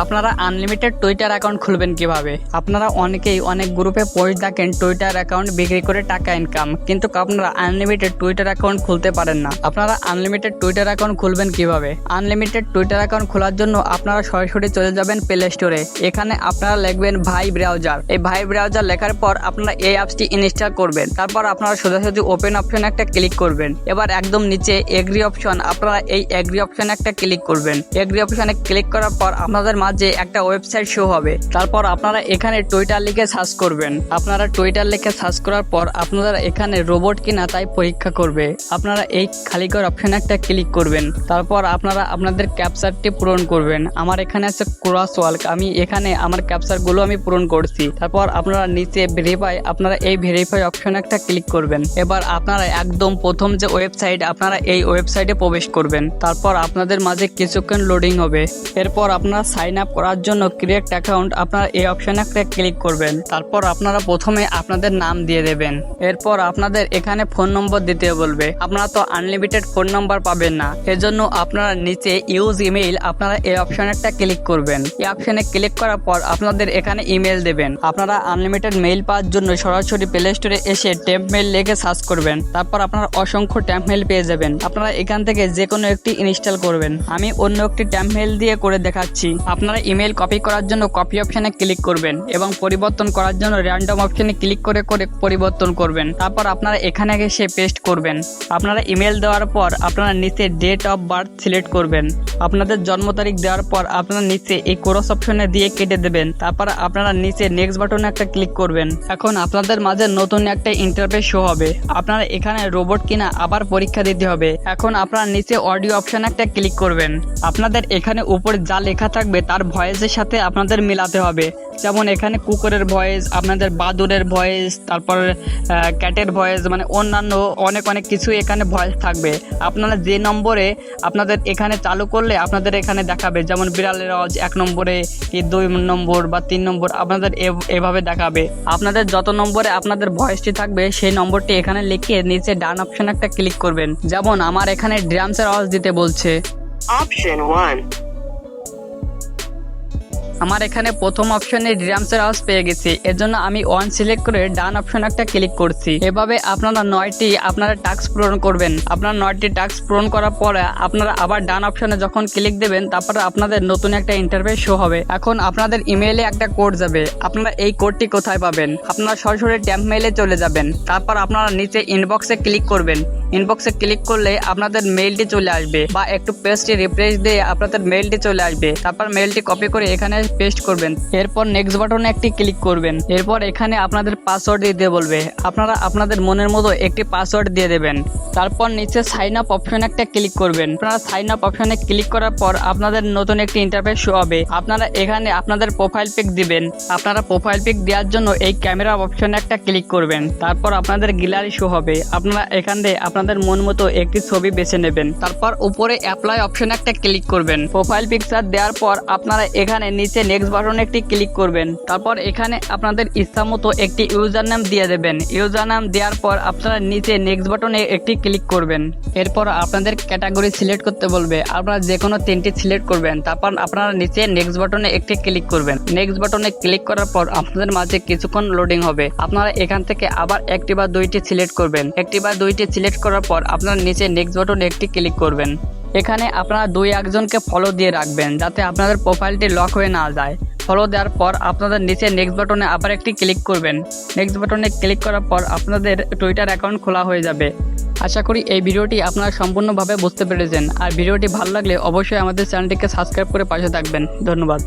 আপনারা unlimited Twitter account খুলবেন কীভাবে? আপনারা অনেকেই অনেক গ্রুপে পোস্ট দেখেন টুইটার অ্যাকাউন্ট বিক্রি করে টাকা ইনকাম কিন্তু আপনারা আনলিমিটেড টুইটার অ্যাকাউন্ট খুলতে পারেন না। আপনারা আনলিমিটেড টুইটার অ্যাকাউন্ট খুলবেন কীভাবে? আনলিমিটেড টুইটার অ্যাকাউন্ট খোলার জন্য আপনারা সরাসরি চলে যাবেন প্লে স্টোরে এখানে আপনারা লিখবেন ভাই ব্রাউজার এই ভাই ব্রাউজার লেখার পর আপনারা এই অ্যাপসটি ইনস্টল করবেন। তারপর আপনারা সোজাসুজি ওপেন অপশন একটা ক্লিক করবেন। এবার একদম নিচে এগ্রি অপশন আপনারা এই এগ্রি অপশন একটা ক্লিক করবেন। এগ্রি অপশনে ক্লিক করার পর আপনাদের মাঝে একটা ওয়েবসাইট শো হবে। তারপর আপনারা এখানে টুইটার লিখে সার্চ করবেন। আপনারা টুইটার লিখে সার্চ করার পর আপনারা এখানে রোবট কিনা তাই পরীক্ষা করবে। আপনারা এই খালি করার অপশনে একটা ক্লিক করবেন। তারপর আপনারা আপনাদের ক্যাপচারটি পূরণ করবেন। আমার এখানে আছে ক্রস ওয়ার্ক আমি এখানে আমার ক্যাপচারগুলো আমি পূরণ করছি। তারপর আপনারা নিচে ভেরিফাই আপনারা এই ভেরিফাই অপশনে একটা ক্লিক করবেন। এবার আপনারা একদম প্রথম যে ওয়েবসাইট আপনারা এই ওয়েবসাইটে প্রবেশ করবেন। তারপর আপনাদের মাঝে কিছুক্ষণ লোডিং হবে। এরপর আপনারা সাইন আপ করার জন্য ক্রিয়েট অ্যাকাউন্ট আপনারা এই অপশনে ক্লিক করবেন। তারপর আপনারা প্রথমে আপনাদের নাম দিয়ে দেবেন। এরপর আপনাদের এখানে ফোন নম্বর দিতে বলবে। আপনারা তো আনলিমিটেড ফোন নম্বর পাবেন না। এজন্য আপনারা নিচে ইউজ ইমেইল আপনারা এই অপশনে একটা ক্লিক করবেন। এই অপশনে ক্লিক করার পর আপনাদের এখানে ইমেল দেবেন। আপনারা আনলিমিটেড মেইল পাওয়ার জন্য সরাসরি প্লে স্টোরে এসে টেম্প মেইল লিখে সার্চ করবেন। তারপর আপনারা অসংখ্য ট্যাম্প মেইল পেয়ে যাবেন। আপনারা এখান থেকে যে কোনো একটি ইনস্টল করবেন। আমি অন্য একটি ট্যাম্প মেইল দিয়ে করে দেখাচ্ছি। আপনারা ইমেল কপি করার জন্য কপি অপশনে ক্লিক করবেন এবং পরিবর্তন করার জন্য র্যান্ডম অপশনে ক্লিক করে করে পরিবর্তন করবেন। তারপর আপনারা এখানে এসে পেস্ট করবেন। আপনারা ইমেল দেওয়ার পর আপনারা নিচে ডেট অফ বার্থ সিলেক্ট করবেন। আপনাদের জন্ম তারিখ দেওয়ার পর আপনারা নিচে এই কোরস অপশনে দিয়ে কেটে দেবেন। তারপর আপনারা নিচে নেক্সট বাটনে একটা ক্লিক করবেন। এখন আপনাদের মাঝে নতুন একটা ইন্টারফেস শো হবে। আপনারা এখানে রোবট কিনা আবার পরীক্ষা দিতে হবে। এখন আপনারা নিচে অডিও অপশনে একটা ক্লিক করবেন। আপনাদের এখানে উপরে যা লেখা থাকবে তার ভয়েসের সাথে আপনাদের মিলাতে হবে। যেমন এখানে কুকুরের ভয়েস, আপনাদের বাদুরের ভয়েস, তারপর ক্যাটের ভয়েস মানে অন্যান্য অনেক অনেক কিছু এখানে ভয়েস থাকবে। আপনারা যে নম্বরে আপনাদের এখানে চালু করলে আপনাদের এখানে দেখাবে। যেমন বিড়ালের আওয়াজ এক নম্বরে, কি দুই নম্বর বা তিন নম্বর, আপনাদের এভাবে দেখাবে। আপনাদের যত নম্বরে আপনাদের ভয়েসটি থাকবে, সেই নম্বরটি এখানে লিখে নিচে ডান অপশন একটা ক্লিক করবেন। যেমন আমার এখানে ড্রামসের আওয়াজ দিতে বলছে। Option 1. আমার এখানে প্রথম অপশনে ড্রামসের আওয়াজ পেয়ে গেছি। এজন্য আমি ওয়ান সিলেক্ট করে ডান অপশন একটা ক্লিক করছি। এভাবে আপনারা নয়টি আপনারা টাস্ক পূরণ করবেন। আপনার নয়টি টাস্ক পূরণ করার পরে আপনারা আবার ডান অপশনে যখন ক্লিক দেবেন, তারপরে আপনাদের নতুন একটা ইন্টারভিউ শো হবে। এখন আপনাদের ইমেইলে একটা কোড যাবে। আপনারা এই কোডটি কোথায় পাবেন? আপনারা সরাসরি ট্যাম্প মেইলে চলে যাবেন। তারপর আপনারা নিচে ইনবক্সে ক্লিক করবেন। ইনবক্সে ক্লিক করলে আপনাদের মেইলটি চলে আসবে বা একটু পেজটি রিফ্রেশ দিয়ে আপনাদের মেইলটি চলে আসবে। তারপর মেইলটি কপি করে এখানে পেস্ট করবেন। এরপর নেক্সট বাটনে একটি ক্লিক করবেন। এরপর এখানে আপনাদের পাসওয়ার্ড দিতে বলবে। আপনারা আপনাদের মনের মতো একটি পাসওয়ার্ড দিয়ে দেবেন। তারপর নিচে সাইন আপ অপশন একটা ক্লিক করবেন। আপনারা সাইন আপ অপশনে ক্লিক করার পর আপনাদের নতুন একটি ইন্টারফেস শো হবে। আপনারা এখানে আপনাদের প্রোফাইল পিক দিবেন। আপনারা প্রোফাইল পিক দেওয়ার জন্য এই ক্যামেরা অপশনে একটা ক্লিক করবেন। তারপর আপনাদের গ্যালারি শো হবে। আপনারা এখান থেকে আপনাদের মন মতো একটি ছবি বেছে নেবেন। তারপর উপরে অ্যাপ্লাই অপশনে একটা ক্লিক করবেন। প্রোফাইল পিকচার দেওয়ার পর আপনারা এখানে নিচে নেক্সট বাটনে একটি ক্লিক করবেন। তারপর এখানে আপনাদের ইচ্ছা মতো একটি ইউজার নাম দিয়ে দেবেন। ইউজার নাম দেওয়ার পর আপনারা নিচে নেক্সট বাটনে একটি ক্লিক করবেন। এরপর আপনাদের ক্যাটাগরি সিলেক্ট করতে বলবে। আপনারা যে কোনো তিনটি সিলেক্ট করবেন। তারপর আপনারা নিচে নেক্সট বাটনে একটি ক্লিক করবেন। নেক্সট বাটনে ক্লিক করার পর আপনাদের মাঝে কিছুক্ষণ লোডিং হবে। আপনারা এখান থেকে আবার একটি বা দুইটি সিলেক্ট করবেন। একটি বা দুইটি সিলেক্ট করার পর আপনারা নিচে নেক্সট বাটনে একটি ক্লিক করবেন। এখানে আপনারা দুই একজনকে ফলো দিয়ে রাখবেন যাতে আপনাদের প্রোফাইলটি লক হয়ে না যায়। ফলো দেওয়ার পর আপনাদের নিচে নেক্সট বাটনে আবার একটি ক্লিক করবেন। নেক্সট বাটনে ক্লিক করার পর আপনাদের টুইটার অ্যাকাউন্ট খোলা হয়ে যাবে। আশা করি এই ভিডিওটি আপনারা সম্পূর্ণভাবে বুঝতে পেরেছেন। আর ভিডিওটি ভালো লাগলে অবশ্যই আমাদের চ্যানেলটিকে সাবস্ক্রাইব করে পাশে থাকবেন। ধন্যবাদ।